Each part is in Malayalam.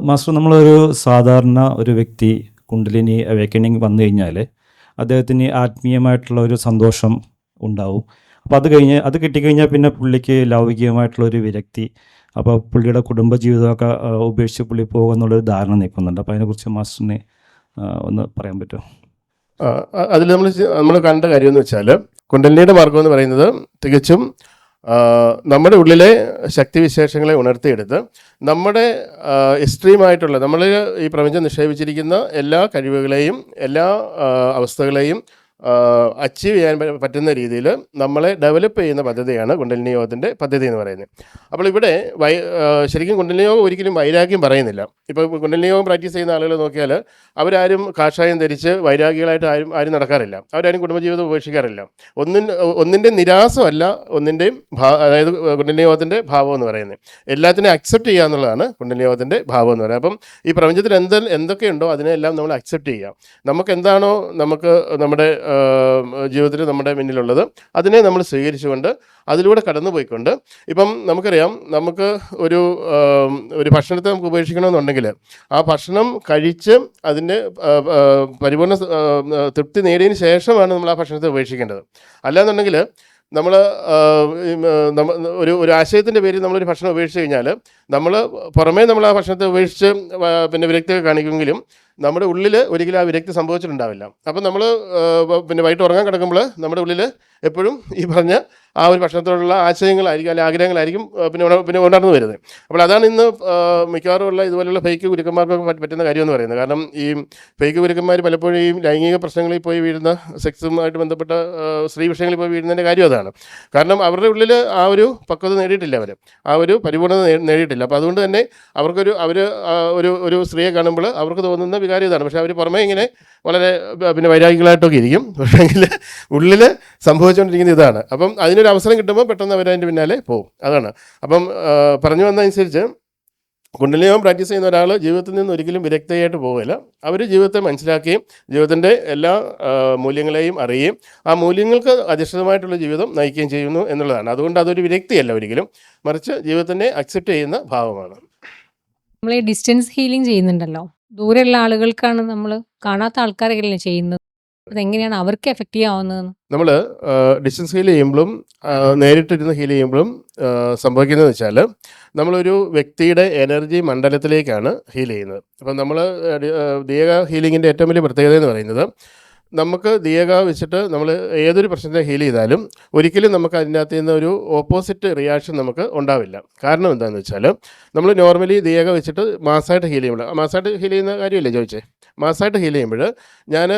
മാസ്റ്റർ നമ്മളൊരു സാധാരണ ഒരു വ്യക്തി കുണ്ടലിനി അവേക്കണിങ് വന്നു കഴിഞ്ഞാൽ അദ്ദേഹത്തിന് ആത്മീയമായിട്ടുള്ള ഒരു സന്തോഷം ഉണ്ടാവും. അപ്പോൾ അത് കഴിഞ്ഞ് അത് കിട്ടിക്കഴിഞ്ഞാൽ പിന്നെ പുള്ളിക്ക് ലൗകികമായിട്ടുള്ള ഒരു വിരക്തി. അപ്പോൾ പുള്ളിയുടെ കുടുംബജീവിതമൊക്കെ ഉപേക്ഷിച്ച് പുള്ളി പോകുമെന്നുള്ളൊരു ധാരണ നിൽക്കുന്നുണ്ട്. അപ്പോൾ അതിനെക്കുറിച്ച് മാസ്റ്ററിന് ഒന്ന് പറയാൻ പറ്റുമോ? അതിൽ നമ്മൾ നമ്മൾ കണ്ട കാര്യം എന്ന് വെച്ചാൽ കുണ്ടലിനിയുടെ മാർഗം എന്ന് പറയുന്നത് തികച്ചും നമ്മുടെ ഉള്ളിലെ ശക്തിവിശേഷങ്ങളെ ഉണർത്തിയെടുത്ത് നമ്മുടെ എക്സ്ട്രീമായിട്ടുള്ള നമ്മൾ ഈ പ്രപഞ്ചം നിക്ഷേപിച്ചിരിക്കുന്ന എല്ലാ കഴിവുകളെയും എല്ലാ അവസ്ഥകളെയും അച്ചീവ് ചെയ്യാൻ പറ്റുന്ന രീതിയിൽ നമ്മളെ ഡെവലപ്പ് ചെയ്യുന്ന പദ്ധതിയാണ് കുണ്ടലിനി യോഗത്തിന്റെ പദ്ധതി എന്ന് പറയുന്നത്. അപ്പോൾ ഇവിടെ വൈ ശരിക്കും കുണ്ടലിനി യോഗം ഒരിക്കലും വൈരാഗ്യം പറയുന്നില്ല. ഇപ്പോൾ കുണ്ടലിനി യോഗം പ്രാക്ടീസ് ചെയ്യുന്ന ആളുകൾ നോക്കിയാൽ അവരാരും കാഷായം ധരിച്ച് വൈരാഗികളായിട്ട് ആരും ആരും നടക്കാറില്ല. അവരാരും കുടുംബജീവിതം ഉപേക്ഷിക്കാറില്ല. ഒന്നിൻ ഒന്നിന്റെ നിരാസമല്ല ഒന്നിന്റെയും ഭാ അതായത് കുണ്ടലിനി യോഗത്തിന്റെ ഭാവം എന്ന് പറയുന്നത്. എല്ലാത്തിനെയും അക്സെപ്റ്റ് ചെയ്യുക എന്നുള്ളതാണ് കുണ്ടലിനി യോഗത്തിന്റെ ഭാവം എന്ന് പറയുന്നത്. അപ്പം ഈ പ്രപഞ്ചത്തിൽ എന്ത് എന്തൊക്കെയുണ്ടോ അതിനെല്ലാം നമ്മൾ അക്സെപ്റ്റ് ചെയ്യുക. നമുക്ക് എന്താണോ നമുക്ക് നമ്മുടെ ജീവിതത്തിൽ നമ്മുടെ മുന്നിലുള്ളത്. അതിനെ നമ്മൾ സ്വീകരിച്ചുകൊണ്ട് അതിലൂടെ കടന്നു പോയിക്കൊണ്ട് ഇപ്പം നമുക്കറിയാം നമുക്ക് ഒരു ഒരു ഭക്ഷണത്തെ നമുക്ക് ഉപേക്ഷിക്കണമെന്നുണ്ടെങ്കിൽ ആ ഭക്ഷണം കഴിച്ച് അതിന്റെ ആ, തൃപ്തി നേടിയതിന് ശേഷമാണ് നമ്മൾ ആ ഭക്ഷണത്തെ ഉപേക്ഷിക്കേണ്ടത്. അല്ലാന്നുണ്ടെങ്കിൽ നമ്മൾ ഒരു ഒരു ആശയത്തിന്റെ പേരിൽ നമ്മളൊരു ഭക്ഷണം ഉപേക്ഷിച്ച് കഴിഞ്ഞാൽ നമ്മൾ പുറമേ നമ്മൾ ആ ഭക്ഷണത്തെ ഉപേക്ഷിച്ച് പിന്നെ വിരക്തിയൊക്കെ കാണിക്കുമെങ്കിലും നമ്മുടെ ഉള്ളിൽ ഒരിക്കലും ആ വിരക്തി സംഭവിച്ചിട്ടുണ്ടാവില്ല. അപ്പം നമ്മൾ പിന്നെ വൈകിട്ട് ഉറങ്ങാൻ കിടക്കുമ്പോൾ നമ്മുടെ ഉള്ളിൽ എപ്പോഴും ഈ പറഞ്ഞ ആ ഒരു ഭക്ഷണത്തോടുള്ള ആശയങ്ങളായിരിക്കും അല്ലെങ്കിൽ ആഗ്രഹങ്ങളായിരിക്കും പിന്നെ പിന്നെ ഉണർന്നു വരുന്നത്. അപ്പോൾ അതാണ് ഇന്ന് ആ, മിക്കവാറും ഉള്ള ഇതുപോലുള്ള ഫേക്ക് ഗുരുക്കന്മാർക്കൊക്കെ പറ്റ- പറ്റുന്ന കാര്യം എന്ന് പറയുന്നത്. കാരണം ഈ ഫേക്ക് ഗുരുക്കന്മാർ പലപ്പോഴും ഈ ലൈംഗിക പ്രശ്നങ്ങളിൽ പോയി വീഴുന്ന സെക്സുമായിട്ട് ബന്ധപ്പെട്ട സ്ത്രീ വിഷയങ്ങളിൽ പോയി വീഴുന്നതിന്റെ കാര്യം അതാണ്. കാരണം അവരുടെ ഉള്ളിൽ ആ ഒരു പക്വത നേടിയിട്ടില്ല അവർ ആ ഒരു പരിപൂർണത നേടിയിട്ടില്ല. അപ്പോൾ അതുകൊണ്ട് തന്നെ അവർക്കൊരു അവർ ഒരു ഒരു സ്ത്രീയെ കാണുമ്പോൾ അവർക്ക് തോന്നുന്ന വികാരം ഇതാണ്. പക്ഷേ അവർ പുറമേ ഇങ്ങനെ വളരെ പിന്നെ വൈരാഗികളായിട്ടൊക്കെ ഇരിക്കും. പക്ഷേങ്കിൽ ഉള്ളിൽ സംഭവിച്ചുകൊണ്ടിരിക്കുന്ന ഇതാണ്. അപ്പം അതിനൊരു അവസരം കിട്ടുമ്പോൾ പെട്ടെന്ന് അവർ അതിന്റെ പിന്നാലെ പോകും. അതാണ്. അപ്പം പറഞ്ഞു വന്നതനുസരിച്ച് കുണ്ടലിയോഗം പ്രാക്ടീസ് ചെയ്യുന്ന ഒരാൾ ജീവിതത്തിൽ നിന്ന് ഒരിക്കലും വിരക്തയായിട്ട് പോകില്ല അവർ ജീവിതത്തെ മനസ്സിലാക്കുകയും ജീവിതത്തിന്റെ എല്ലാ മൂല്യങ്ങളെയും അറിയുകയും ആ മൂല്യങ്ങൾക്ക് അധിഷ്ഠിതമായിട്ടുള്ള ജീവിതം നയിക്കുകയും ചെയ്യുന്നു എന്നുള്ളതാണ്. അതുകൊണ്ട് അതൊരു വിരക്തിയല്ല ഒരിക്കലും. മറിച്ച് ജീവിതത്തിനെ അക്സെപ്റ്റ് ചെയ്യുന്ന ഭാവമാണ്. നമ്മൾ ഡിസ്റ്റൻസ് ഹീലിംഗ് ചെയ്യുന്നുണ്ടല്ലോ. ദൂരെയുള്ള ആളുകൾക്കാണ് നമ്മൾ കാണാത്ത ആൾക്കാരെങ്കിലും ചെയ്യുന്നത്? അതെങ്ങനെയാണ് അവർക്ക് എഫക്റ്റീവ് ചെയ്യാവുന്നത്? നമ്മൾ ഡിസ്റ്റൻസ് ഹീൽ ചെയ്യുമ്പോഴും നേരിട്ടിരുന്ന് ഹീൽ ചെയ്യുമ്പോഴും സംഭവിക്കുന്നത് വെച്ചാൽ നമ്മളൊരു വ്യക്തിയുടെ എനർജി മണ്ഡലത്തിലേക്കാണ് ഹീൽ ചെയ്യുന്നത്. അപ്പം നമ്മൾ ദിയക ഹീലിങ്ങിന്റെ ഏറ്റവും വലിയ പ്രത്യേകത എന്ന് പറയുന്നത് നമുക്ക് ദിയക വെച്ചിട്ട് നമ്മൾ ഏതൊരു പ്രശ്നത്തെ ഹീൽ ചെയ്താലും ഒരിക്കലും നമുക്ക് അതിനകത്ത് നിന്ന് ഒരു ഓപ്പോസിറ്റ് റിയാക്ഷൻ നമുക്ക് ഉണ്ടാവില്ല. കാരണം എന്താണെന്ന് വെച്ചാൽ നമ്മൾ നോർമലി ദിയക വെച്ചിട്ട് മാസമായിട്ട് ഹീൽ ചെയ്യുമ്പോൾ മാസമായിട്ട് ഹീൽ ചെയ്യുന്ന കാര്യമില്ലേ ചോദിച്ചേ മാസമായിട്ട് ഹീൽ ചെയ്യുമ്പോൾ ഞാൻ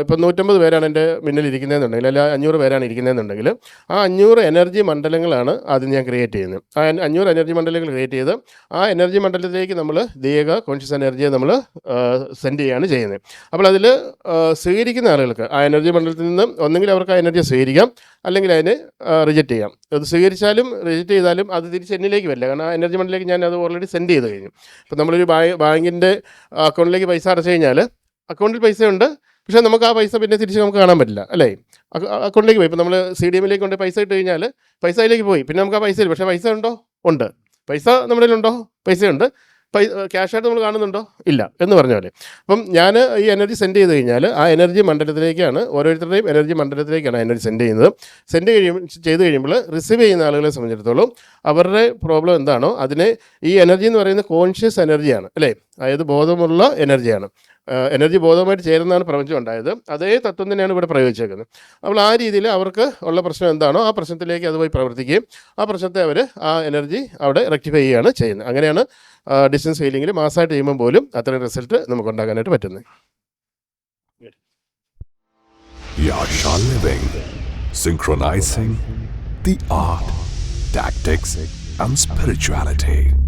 ഇപ്പം നൂറ്റമ്പത് പേരാണ് എന്റെ മുന്നിൽ ഇരിക്കുന്നതെന്നുണ്ടെങ്കിൽ അല്ല അഞ്ഞൂറ് പേരാണ് ഇരിക്കുന്നതെന്നുണ്ടെങ്കിൽ ആ അഞ്ഞൂറ് എനർജി മണ്ഡലങ്ങളാണ് ആദ്യം ഞാൻ ക്രിയേറ്റ് ചെയ്യുന്നത്. ആ അഞ്ഞ- അഞ്ഞൂറ് എനർജി മണ്ഡലങ്ങൾ ക്രിയേറ്റ് ചെയ്ത് ആ എനർജി മണ്ഡലത്തിലേക്ക് നമ്മൾ ദീയക കോൺഷ്യസ് എനർജിയെ നമ്മൾ സെൻഡ് ചെയ്യുകയാണ് ചെയ്യുന്നത്. അപ്പോൾ അതിൽ സ്വീകരിക്കുന്ന ആളുകൾക്ക് ആ എനർജി മണ്ഡലത്തിൽ നിന്ന് ഒന്നെങ്കിൽ അവർക്ക് ആ എനർജി സ്വീകരിക്കാം അല്ലെങ്കിൽ അതിനെ റിജക്റ്റ് ചെയ്യാം. അത് സ്വീകരിച്ചാലും റിജക്റ്റ് ചെയ്താലും അത് തിരിച്ച് എന്നിലേക്ക് വരില്ല. കാരണം ആ എനർജി മണ്ഡലത്തിലേക്ക് ഞാൻ അത് ഓൾറെഡി സെൻഡ് ചെയ്ത് കഴിഞ്ഞു. ഇപ്പം നമ്മളൊരു ബാങ്ക് ബാങ്കിന്റെ അക്കൗണ്ടിലേക്ക് പൈസ അടച്ചു കഴിഞ്ഞാൽ അക്കൗണ്ടിൽ പൈസയുണ്ട് പക്ഷേ നമുക്ക് ആ പൈസ പിന്നെ തിരിച്ച് നമുക്ക് കാണാൻ പറ്റില്ല അല്ലേ? അക്കൗണ്ടിലേക്ക് പോയി. ഇപ്പോൾ നമ്മൾ സി ഡി എമ്മിലേക്ക് കൊണ്ട് പൈസ ഇട്ട് കഴിഞ്ഞാൽ പൈസയിലേക്ക് പോയി. പിന്നെ നമുക്ക് ആ പൈസ പക്ഷേ പൈസ ഉണ്ടോ? ഉണ്ട്. പൈസ നമ്മുടെ കയ്യിലുണ്ടോ? പൈസയുണ്ട്. പൈ ക്യാഷായിട്ട് നമ്മൾ കാണുന്നുണ്ടോ? ഇല്ല എന്ന് പറഞ്ഞ പോലെ. അപ്പം ഞാൻ ഈ എനർജി സെൻഡ് ചെയ്ത് കഴിഞ്ഞാൽ ആ എനർജി മണ്ഡലത്തിലേക്കാണ് ഓരോരുത്തരുടെയും എനർജി മണ്ഡലത്തിലേക്കാണ് എനർജി സെൻഡ് ചെയ്യുന്നത്. സെൻഡ് കഴിയുമ്പോൾ ചെയ്ത് കഴിയുമ്പോൾ റിസീവ് ചെയ്യുന്ന ആളുകളെ സംബന്ധിച്ചിടത്തോളം അവരുടെ പ്രോബ്ലം എന്താണോ അതിനെ ഈ എനർജി എന്ന് പറയുന്നത് കോൺഷ്യസ് എനർജിയാണ് അല്ലേ? അതായത് ബോധമുള്ള എനർജിയാണ് എനർജി ബോധവുമായിട്ട് ചേരുന്നതാണ് പ്രപഞ്ചം ഉണ്ടായത്. അതേ തത്വം തന്നെയാണ് ഇവിടെ പ്രയോഗിച്ചേക്കുന്നത്. അപ്പോൾ ആ രീതിയിൽ അവർക്ക് ഉള്ള പ്രശ്നം എന്താണോ ആ പ്രശ്നത്തിലേക്ക് അത് പോയി പ്രവർത്തിക്കുകയും ആ പ്രശ്നത്തെ അവർ ആ എനർജി അവിടെ റെക്ടിഫൈ ചെയ്യുകയാണ് ചെയ്യുന്നത്. അങ്ങനെയാണ് ഡിസ്റ്റൻസ് ഹീലിങ്ങിൽ മാസമായിട്ട് ചെയ്യുമ്പോൾ പോലും അത്രയും റിസൾട്ട് നമുക്ക് ഉണ്ടാക്കാനായിട്ട് പറ്റുന്നത്. Yasha Living, synchronizing the art, tactics, and spirituality.